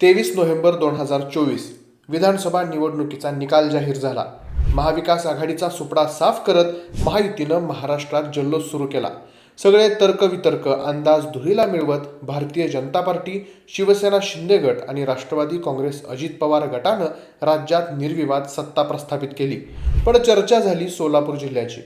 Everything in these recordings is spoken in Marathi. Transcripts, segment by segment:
तेवीस नोव्हेंबर दोन हजार चोवीस विधानसभा निवडणुकीचा निकाल जाहीर झाला. महाविकास आघाडीचा सुपडा साफ करत महायुतीनं महाराष्ट्रात जल्लोष सुरू केला. सगळे तर्कवितर्क अंदाज धुळीला मिळवत भारतीय जनता पार्टी शिवसेना शिंदे गट आणि राष्ट्रवादी काँग्रेस अजित पवार गटानं राज्यात निर्विवाद सत्ता प्रस्थापित केली. पण चर्चा झाली सोलापूर जिल्ह्याची.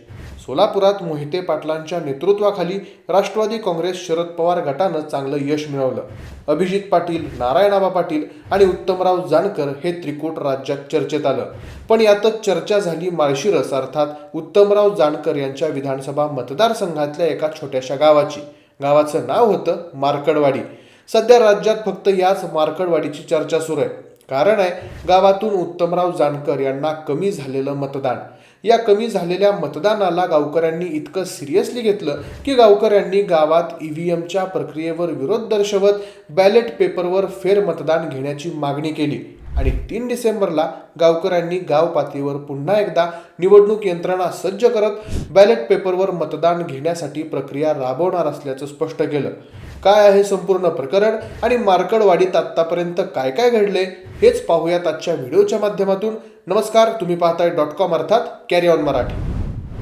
सोलापुरात मोहिते पाटलांच्या नेतृत्वाखाली राष्ट्रवादी काँग्रेस शरद पवार गटानं चांगलं यश मिळवलं. अभिजित पाटील नारायणाबा पाटील आणि उत्तमराव जानकर हे त्रिकूट राज्यात चर्चेत आलं. पण यातच चर्चा झाली माळशिरस अर्थात उत्तमराव जानकर यांच्या विधानसभा मतदारसंघातल्या एका छोट्याशा गावाची. गावाचं नाव होतं मार्कडवाडी. सध्या राज्यात फक्त याच मार्कडवाडीची चर्चा सुरू आहे. कारण आहे गावातून उत्तमराव जानकर यांना कमी झालेलं मतदान. या कमी झालेल्या मतदानाला गावकऱ्यांनी इतकं सिरियसली घेतलं की गावकऱ्यांनी गावात ई व्ही एमच्या प्रक्रियेवर विरोध दर्शवत बॅलेट पेपरवर फेर मतदान घेण्याची मागणी केली. आणि तीन डिसेंबरला गावकऱ्यांनी गाव पातळीवर पुन्हा एकदा निवडणूक यंत्रणा सज्ज करत बॅलेट पेपरवर मतदान घेण्यासाठी प्रक्रिया राबवणार असल्याचं स्पष्ट केलं. काय आहे संपूर्ण प्रकरण आणि मार्कडवाडीत आत्तापर्यंत काय काय घडले हेच पाहूयात आजच्या व्हिडिओच्या माध्यमातून. नमस्कार तुम्ही पाहताय डॉट कॉम अर्थात कॅरी ऑन मराठी.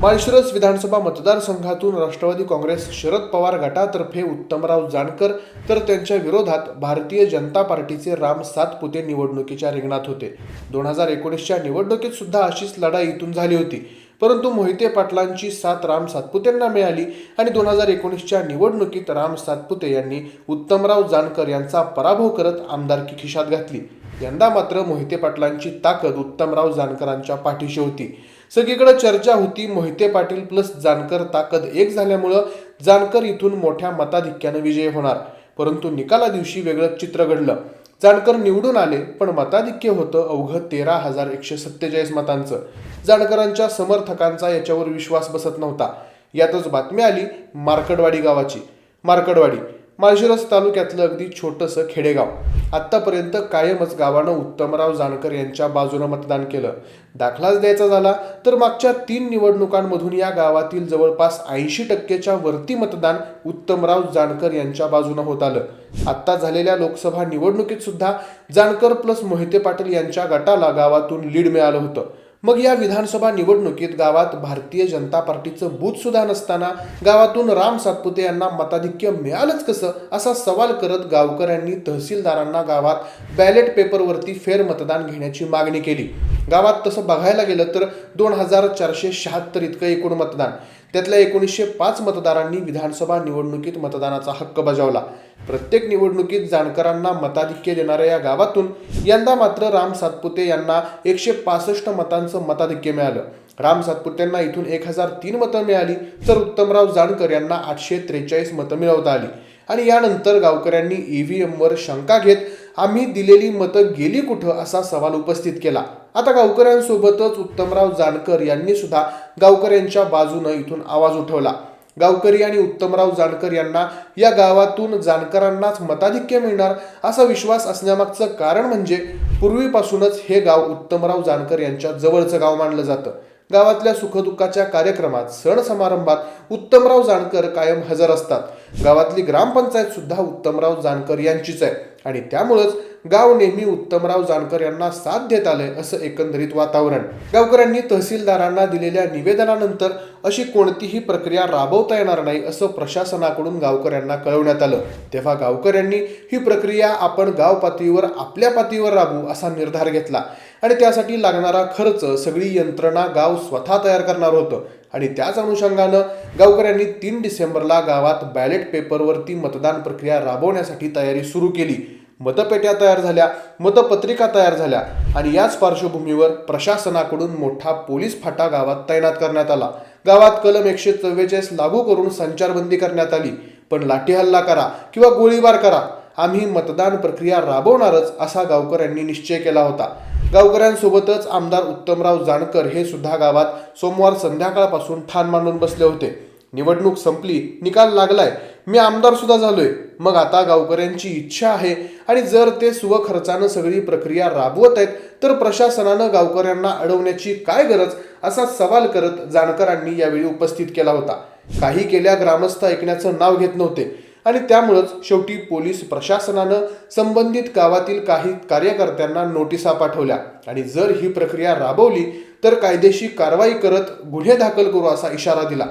माळशिरस विधानसभा मतदारसंघातून राष्ट्रवादी काँग्रेस शरद पवार गटातर्फे उत्तमराव जानकर तर त्यांच्या विरोधात भारतीय जनता पार्टीचे राम सातपुते निवडणुकीच्या रिंगणात होते. दोन हजार एकोणीसच्या निवडणुकीत सुद्धा अशीच लढाई इथून झाली होती. परंतु मोहिते पाटलांची साथ राम सातपुतेंना मिळाली आणि दोन हजार एकोणीसच्या निवडणुकीत राम सातपुते यांनी उत्तमराव जानकर यांचा पराभव करत आमदारकी खिशात घातली. यंदा मात्र मोहिते पाटलांची ताकद उत्तमराव जानकरांच्या पाठीशी होती. सगळीकडे चर्चा होती मोहिते पाटील प्लस जानकर ताकद एक झाल्यामुळं जानकर इथून मोठ्या मताधिक्यानं विजयी होणार. परंतु निकाला दिवशी वेगळं चित्र घडलं. जानकर निवडून आले पण मताधिक्य होतं अवघं तेरा हजार एकशे सत्तेचाळीस मतांचं. जानकरांच्या समर्थकांचा याच्यावर विश्वास बसत नव्हता. यातच बातमी आली मार्कडवाडी गावाची. मार्कडवाडी माळशिरस तालुक्यातलं अगदी छोटंसं खेडेगाव. आत्तापर्यंत कायमच गावानं उत्तमराव जानकर यांच्या बाजूनं मतदान केलं. दाखलाच द्यायचा झाला तर मागच्या तीन निवडणुकांमधून या गावातील जवळपास ऐंशी टक्केच्या वरती मतदान उत्तमराव जानकर यांच्या बाजूनं होत आलं. आत्ता झालेल्या लोकसभा निवडणुकीत सुद्धा जानकर प्लस मोहिते पाटील यांच्या गटाला गावातून लीड मिळालं होतं. मग या विधानसभा निवडणुकीत गावात भारतीय जनता पार्टीचं बूथ सुद्धा नसताना गावातून राम सातपुते यांना मताधिक्य मिळालंच कसं असा सवाल करत गावकऱ्यांनी तहसीलदारांना गावात बॅलेट पेपरवरती फेरमतदान घेण्याची मागणी केली. गावात तसं बघायला गेलं तर दोन हजार चारशे शहात्तर इतकं एकूण मतदान. त्यातल्या एकोणीसशे पाच मतदारांनी विधानसभा निवडणुकीत मतदानाचा हक्क बजावला. प्रत्येक निवडणुकीत जानकरांना मताधिक्य देणाऱ्या या गावातून यंदा मात्र राम सातपुते यांना एकशे पासष्ट मतांचं मताधिक्य मिळालं. राम सातपुतेंना इथून एक हजार तीन मतं मिळाली तर उत्तमराव जानकर यांना आठशे त्रेचाळीस मतं मिळवता आली. आणि यानंतर गावकऱ्यांनी ईव्हीएमवर शंका घेत आम्ही दिलेली मतं गेली कुठं असा सवाल उपस्थित केला. आता गावकऱ्यांसोबतच उत्तमराव जानकर यांनी सुद्धा गावकऱ्यांच्या बाजूनं इथून आवाज उठवला. गावकरी आणि उत्तमराव जानकर यांना या गावातून जानकरांनाच मताधिक्य मिळणार असा विश्वास असण्यामागचं कारण म्हणजे पूर्वीपासूनच हे गाव उत्तमराव जानकर यांच्या जवळचं गाव मानलं जातं. गावातल्या सुखदुःखाच्या कार्यक्रमात सण समारंभात उत्तमराव जानकर कायम हजर असतात. गावातली ग्रामपंचायत सुद्धा उत्तमराव जानकर यांचीच आहे. आणि त्यामुळंच गाव नेहमी उत्तमराव जानकर यांना साथ देत आलंय असं एकंदरीत वातावरण. गावकऱ्यांनी तहसीलदारांना दिलेल्या निवेदनानंतर अशी कोणतीही प्रक्रिया राबवता येणार नाही असं प्रशासनाकडून गावकऱ्यांना कळवण्यात आलं. तेव्हा गावकऱ्यांनी ही प्रक्रिया आपण गाव पातळीवर आपल्या पातळीवर राबवू असा निर्धार घेतला. आणि त्यासाठी लागणारा खर्च सगळी यंत्रणा गाव स्वतः तयार करणार होतं. आणि त्याच अनुषंगानं गावकऱ्यांनी तीन डिसेंबरला गावात बॅलेट पेपरवरती मतदान प्रक्रिया राबवण्यासाठी तयारी सुरू केली. मतपेट्या तयार झाल्या मतपत्रिका तयार झाल्या आणि याच पार्श्वभूमीवर प्रशासनाकडून मोठा पोलीस फाटा गावात तैनात करण्यात आला. गावात कलम एकशे चव्वेचाळीस लागू करून संचारबंदी करण्यात आली. पण लाठीहल्ला करा किंवा गोळीबार करा आम्ही मतदान प्रक्रिया राबवणारच असा गावकऱ्यांनी निश्चय केला होता. गावकऱ्यांसोबतच आमदार उत्तमराव जानकर हे सुद्धा गावात सोमवार संध्याकाळपासून ठाण मांडून बसले होते. निवडणूक संपली निकाल लागलाय. मी आमदार सुद्धा झालोय. मग आता गावकऱ्यांची इच्छा आहे आणि जर ते स्वखर्चानं सगळी प्रक्रिया राबवत आहेत तर प्रशासनानं गावकऱ्यांना अडवण्याची काय गरज? असा सवाल करत जानकरांनी यावेळी उपस्थित केला होता. काही केल्या ग्रामस्थ ऐकण्याचं नाव घेत नव्हते. आणि त्यामुळंच शेवटी पोलीस प्रशासनानं संबंधित गावातील काही कार्यकर्त्यांना नोटिसा पाठवल्या. आणि जर ही प्रक्रिया राबवली तर कायदेशीर कारवाई करत गुन्हे दाखल करू असा इशारा दिला.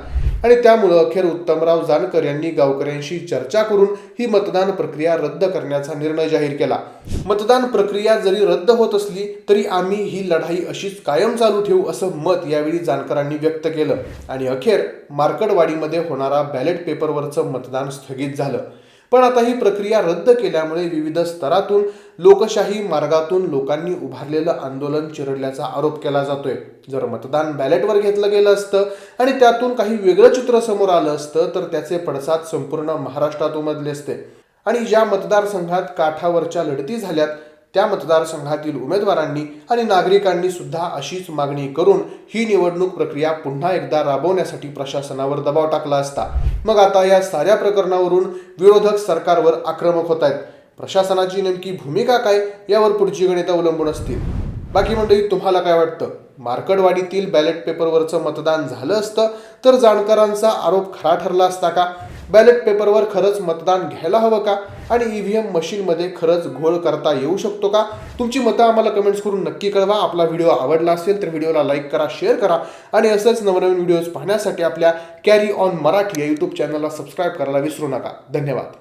आणि त्यामुळं अखेर उत्तमराव जानकर यांनी गावकऱ्यांशी चर्चा करून ही मतदान प्रक्रिया रद्द करण्याचा निर्णय जाहीर केला. मतदान प्रक्रिया जरी रद्द होत असली तरी आम्ही ही लढाई अशीच कायम चालू ठेवू असं मत यावेळी जानकरांनी व्यक्त केलं. आणि अखेर मार्कडवाडीमध्ये होणारा बॅलेट पेपरवरचं मतदान स्थगित झालं. पण आता ही प्रक्रिया रद्द केल्यामुळे विविध स्तरातून लोकशाही मार्गातून लोकांनी उभारलेलं आंदोलन चिरडल्याचा आरोप केला जातोय. जर मतदान बॅलेटवर घेतलं गेलं असतं आणि त्यातून काही वेगळं चित्र समोर आलं असतं तर त्याचे पडसाद संपूर्ण महाराष्ट्रात उमजले असते. आणि ज्या मतदारसंघात काठावरच्या लढती झाल्यात त्या मतदारसंघातील उमेदवारांनी आणि नागरिकांनी सुद्धा अशीच मागणी करून ही निवडणूक प्रक्रिया पुन्हा एकदा राबवण्यासाठी प्रशासनावर दबाव टाकला असता. मग आता या साऱ्या प्रकरणावरून विरोधक सरकारवर आक्रमक होत आहेत. प्रशासनाची नेमकी भूमिका काय? यावर पुढची गणितं अवलंबून असतील. बाकी मंडळी तुम्हाला काय वाटतं? मार्कडवाडीतील बॅलेट पेपरवरचं मतदान झालं असतं तर जाणकारांचा आरोप खरा ठरला असता का? बॅलेट पेपरवर खरंच मतदान घ्यायला हवं का? आणि ईव्हीएम मशीनमध्ये खरंच घोळ करता येऊ शकतो का? तुमची मतं आम्हाला कमेंट्स करून नक्की कळवा. आपला व्हिडिओ आवडला असेल तर व्हिडिओला लाईक करा शेअर करा आणि असंच नवनवीन व्हिडिओज पाहण्यासाठी आपल्या कॅरी ऑन मराठी या यूट्यूब चॅनलला सबस्क्राईब करायला विसरू नका. धन्यवाद.